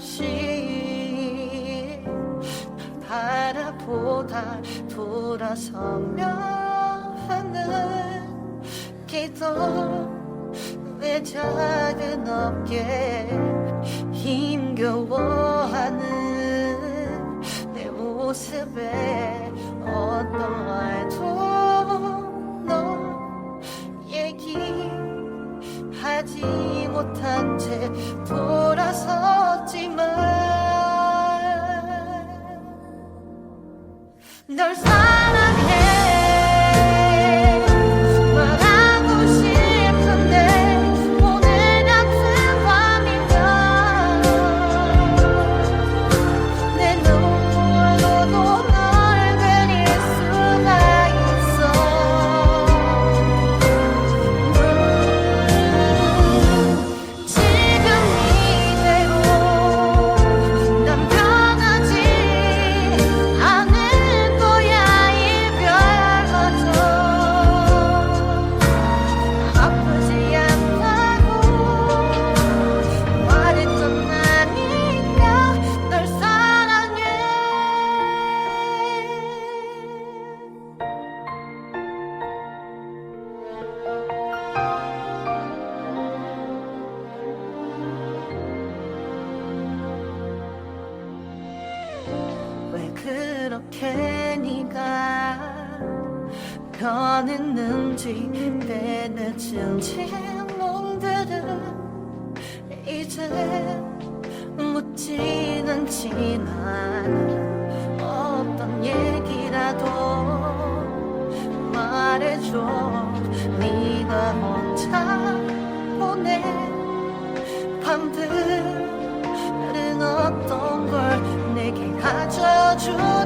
없이 바라보다 돌아서며 하는 기도 내 작은 어깨 힘겨워하는 내 모습에 어떤 말도 얘기하지 못한 채 돌아섰지만 널 사랑 그렇게 네가 변했는지 때 늦은 질문들은 이제 묻진 않지만 어떤 얘기라도 말해줘. 네가 혼자 보낸 밤들은 어떤 걸 내게 가져주는